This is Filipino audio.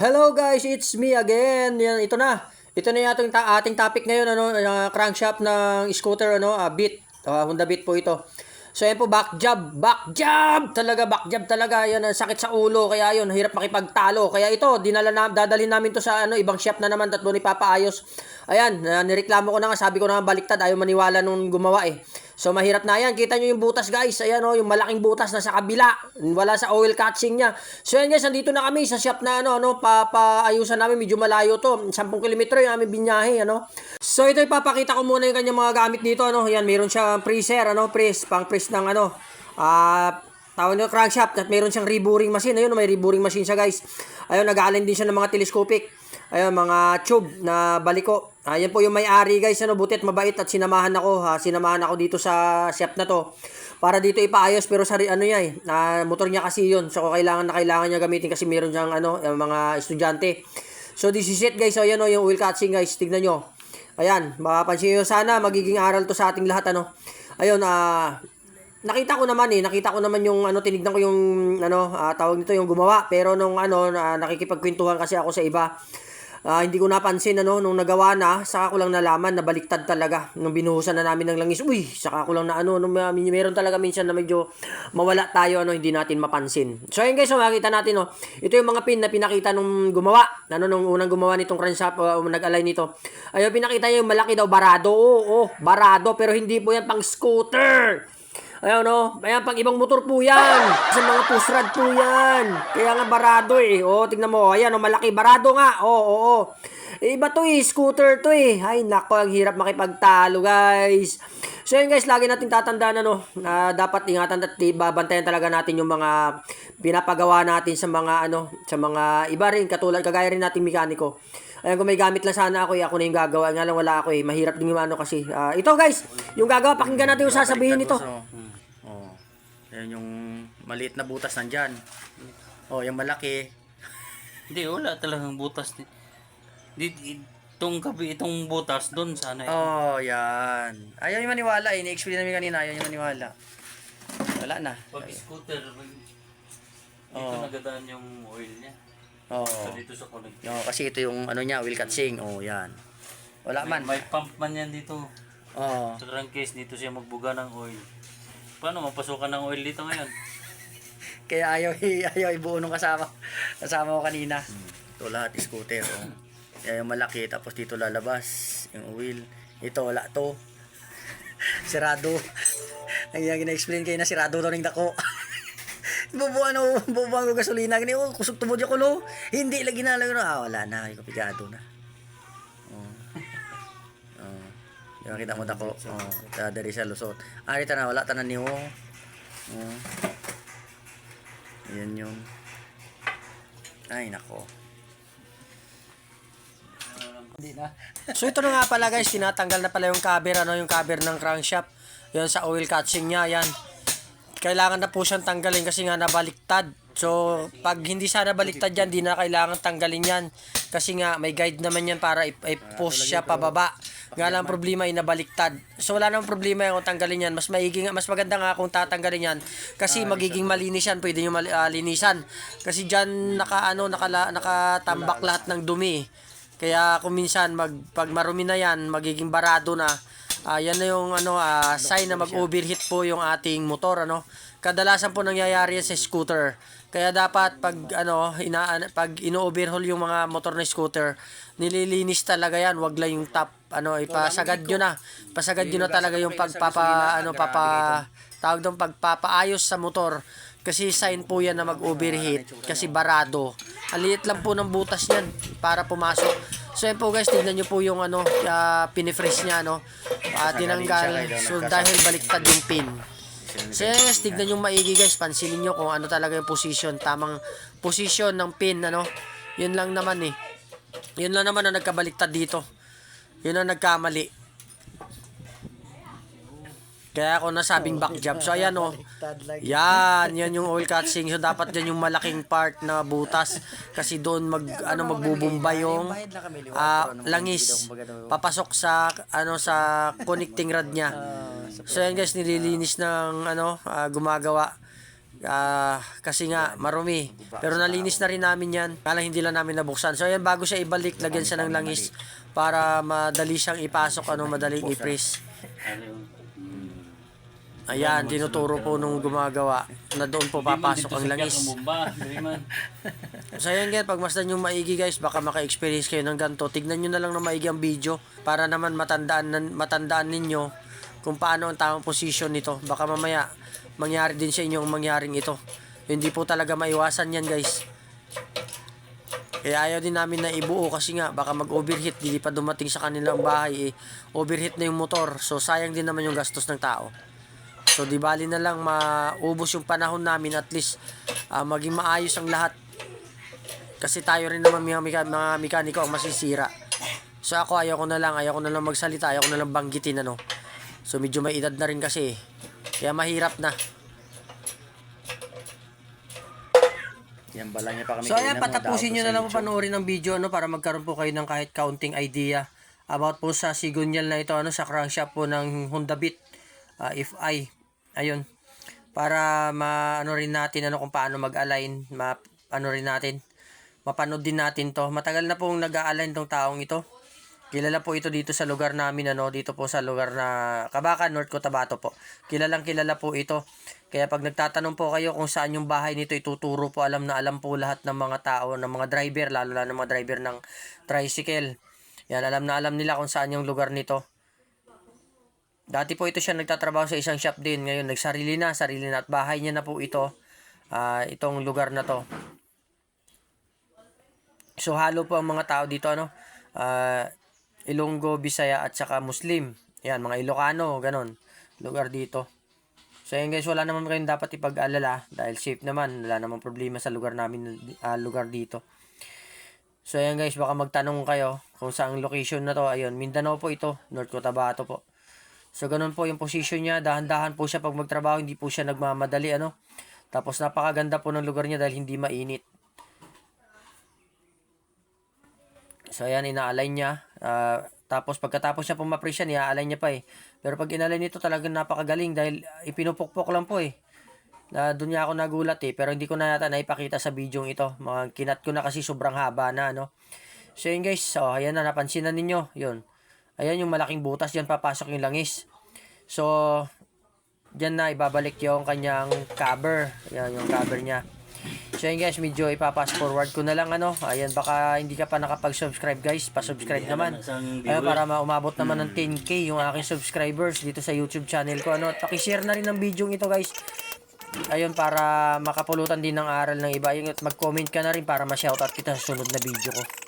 Hello guys, it's me again. Yan, ito na. Ito na yung ating, ta- ating topic ngayon, ano, uh, crankshaft ng scooter, ano, uh, Beat. Uh, Honda Beat po ito. So yan po, back jab, back jab, talaga, back jab talaga, yan, ang sakit sa ulo, kaya yun, hirap makipagtalo. Kaya ito, dinala na, dadalhin namin to sa ano, ibang shop na naman, tatlo ni Papa Ayos. Ayan, uh, nireklamo ko na nga, sabi ko na nga baliktad, ayaw maniwala nung gumawa eh. So mahirap na yan. Kita nyo yung butas guys. Ayan o, yung malaking butas na sa kabila. Wala sa oil catching niya. So yan guys, nandito na kami sa shop na ano, ano pa, paayusan namin. Medyo malayo to. 10 kilometro yung aming binyahe. Ano. So ito ipapakita ko muna yung kanyang mga gamit dito. Ano. Yan, meron siyang freezer. Ano, press, pang press ng ano. Ah... tawag nyo crankshaft at meron siyang reburing machine. Ayun, may reburing machine siya guys. Ayun, nag-alin din siya ng mga telescopic. Ayun, mga tube na baliko. Ayan po yung may-ari guys. Ano, butit mabait at sinamahan ako. Ha? Sinamahan ako dito sa shop na to. Para dito ipaayos pero sa ano niya eh. na motor niya kasi yun. So kailangan na kailangan niya gamitin kasi meron siyang ano, yung mga estudyante. So this is it guys. So ayan o, yung oil catching guys. Tignan nyo. Ayan, mapapansin nyo sana magiging aral to sa ating lahat ano. Ayun, ah nakita ko naman eh, nakita ko naman yung ano tinignan ko yung ano ah, tawag nito yung gumawa. Pero nung ano na, nakikipagkwentuhan kasi ako sa iba ah, hindi ko napansin ano nung nagawa na saka ko lang nalaman na baliktad talaga. Nung binuhusan na namin ng langis uy saka ko lang na ano nung may- meron talaga minsan na medyo mawala tayo ano hindi natin mapansin. So ayun guys so, makita natin no ito yung mga pin na pinakita nung gumawa ano nung unang gumawa nitong crankshaft uh, nag-align nito. Ayun pinakita niya yung malaki daw barado. Oo, oo barado pero hindi po yan pang scooter Ayan no, ayan pang ibang motor po yan. Sa mga push rod po yan. Kaya nga barado eh. O, tingnan mo. Ayan o, malaki. Barado nga. Oo, oo, oo. Eh, Iba to eh, scooter to eh. Ay, nako, ang hirap makipagtalo guys. So yun guys, lagi natin tatandaan ano, na dapat ingatan at babantayan talaga natin yung mga pinapagawa natin sa mga ano, sa mga iba rin, katulad, kagaya rin nating mekaniko. Ayan, kung may gamit lang sana ako, eh, ako na yung gagawa. Nga lang wala ako eh. Mahirap din yung ano kasi. Ah, ito guys, yung gagawa, pakinggan natin yung sasabihin nito. Oh. Yan yung maliit na butas nandyan. Oh, yung malaki. Hindi, wala talagang butas. Di, itong kabi, itong butas doon sana. eh. Oh, yan. Ayaw yung maniwala eh. Ni-explain namin kanina, ayaw yung maniwala. Wala na. Pag scooter, pag- dito Oo. nagadaan yung oil niya. Oh. So, dito sa connect. No, kasi ito yung ano niya, wheel catching. Oh, yan. Wala man. May pump man yan dito. Oh. Sa crankcase, dito siya magbuga ng oil. Paano mapasukan ng oil dito ngayon? Kaya ayaw, ayaw ibuo nung kasama. Kasama ko kanina. Ito lahat scooter. Oh. Yan yung malaki. Tapos dito lalabas yung wheel. Ito wala to. sirado. Ang yung gina-explain kayo na sirado daw ng dako. bubuan o bubuan ko gasolina gani oh kusog tubod yung kulo hindi lagi na lang ah wala na kapigado na yung kita mo dako. Oh ta dari sa lusot ari ta na wala ta na niyo oh. Yan yung ay nako. Hindi na. So ito na nga pala guys, tinatanggal na pala yung cover, ano, yung cover ng crankshaft. Yan sa oil catching niya, yan. Kailangan na po siyang tanggalin kasi nga nabaliktad. So, pag hindi sana baliktad yan, di na kailangan tanggalin yan. Kasi nga, may guide naman yan para i-push siya pababa. Nga lang ang problema ay nabaliktad. So, wala namang problema yung tanggalin yan. Mas maiging, mas maganda nga kung tatanggalin yan. Kasi magiging malinis yan. Pwede nyo mali- ah. Kasi dyan, naka, ano, nakala, nakatambak lahat ng dumi. Kaya kung minsan mag pag marumi na 'yan, magiging barado na. Ah, yan na yung ano ah, sign na mag-overheat po yung ating motor ano. Kadalasan po nangyayari sa scooter. Kaya dapat pag ano ina pag ino-overhaul yung mga motor na scooter, nililinis talaga yan, wag lang yung top ano ipasagad nyo na. Pasagad nyo na talaga yung pagpapa ano papa tawag doon pagpapaayos sa motor. Kasi sign po yan na mag-overheat kasi barado. Ang liit lang po ng butas niyan para pumasok. So yan po guys, tignan nyo po yung ano, uh, pinifresh niya no. Uh, tinanggal. So dahil baliktad yung pin. So yan guys, tignan nyo maigi guys. Pansinin nyo kung ano talaga yung position. Tamang position ng pin ano. Yun lang naman eh. Yun lang naman ang nagkabaliktad dito. Yun ang nagkamali. Kaya ako nasabing back jab. So ayan oh. Yan, yan yung oil catching. So dapat yan yung malaking part na butas kasi doon mag ano magbubumba yung ah, langis papasok sa ano sa connecting rod niya. So yan guys nililinis ng ano ah, gumagawa Ah, kasi nga marumi. Pero nalinis na rin namin 'yan. Kala hindi lang namin nabuksan. So ayan bago siya ibalik, lagyan siya ng langis para madali siyang ipasok ano, madaling i-press. Ayan, tinuturo po nung gumagawa na doon po papasok ang langis. So ayan guys, pagmasdan yung maigi guys, baka maka-experience kayo ng ganito. Tignan nyo na lang ng maigi ang video para naman matandaan, matandaan ninyo kung paano ang tamang position nito. Baka mamaya mangyari din sa inyo ang mangyaring ito. Hindi po talaga maiwasan yan guys. Kaya ayaw din namin na ibuo kasi nga baka mag-overheat, hindi pa dumating sa kanilang bahay eh. Overheat na yung motor, so sayang din naman yung gastos ng tao. So di bali na lang maubos yung panahon namin at least ah, maging maayos ang lahat kasi tayo rin naman mga, meka- mga mekaniko ang masisira. So ako ayaw ko na lang, ayaw ko na lang magsalita, ayaw ko na lang banggitin ano. So medyo may edad na rin kasi. eh. Kaya mahirap na. Yan bala niya pa kami So ayan, patapusin nyo na lang panoorin ng video ano, para magkaroon po kayo ng kahit counting idea about po sa Sigunyal na ito ano sa crankshaft po ng Honda Beat ah, if I ayun. Para maano rin natin ano kung paano mag-align ma ano rin natin mapanood din natin to. Matagal na pong nag-a-align tong taong ito. Kilala po ito dito sa lugar namin ano dito po sa lugar na Kabakan North Cotabato po. Kilalang kilala po ito. Kaya pag nagtatanong po kayo kung saan yung bahay nito ituturo po alam na alam po lahat ng mga tao ng mga driver lalo na ng mga driver ng tricycle. Yan alam na alam nila kung saan yung lugar nito Dati po ito siya nagtatrabaho sa isang shop din. Ngayon, nagsarili na, sarili na. At bahay niya na po ito. ah, itong lugar na to. So, halo po ang mga tao dito, ano? Ah, Ilonggo, Bisaya, at saka Muslim. Yan, mga Ilocano, ganon. Lugar dito. So, yan guys, wala naman kayong dapat ipag-alala. Dahil safe naman. Wala namang problema sa lugar namin, ah, lugar dito. So, ayan guys, baka magtanong kayo kung saan location na to. Ayun, Mindanao po ito. North Cotabato po. So, ganun po yung position niya. Dahan-dahan po siya pag magtrabaho. Hindi po siya nagmamadali, ano. Tapos, napakaganda po ng lugar niya dahil hindi mainit. So, ayan, ina-align niya. Ah, tapos, pagkatapos niya pumapress yan, i-align niya pa eh. Pero pag inalign nito, talagang napakagaling dahil ipinupukpok lang po eh. Na doon niya ako nagulat eh. Pero hindi ko na yata naipakita sa video ito. Mga kinat ko na kasi sobrang haba na, ano. So, yun guys. So, ayan na, napansin na ninyo. Yun. Ayan yung malaking butas, diyan papasok yung langis. So, diyan na ibabalik yung kanyang cover. Ayan yung cover niya. So yun guys, medyo ipapass forward ko na lang ano. Ayan, baka hindi ka pa nakapag-subscribe guys, pa-subscribe naman. Ayan, para maumabot naman ng 10k yung aking subscribers dito sa YouTube channel ko. Ano, at pakishare na rin ng video ito guys. Ayun, para makapulutan din ng aral ng iba. Ayun, at mag-comment ka na rin para ma-shoutout kita sa sunod na video ko.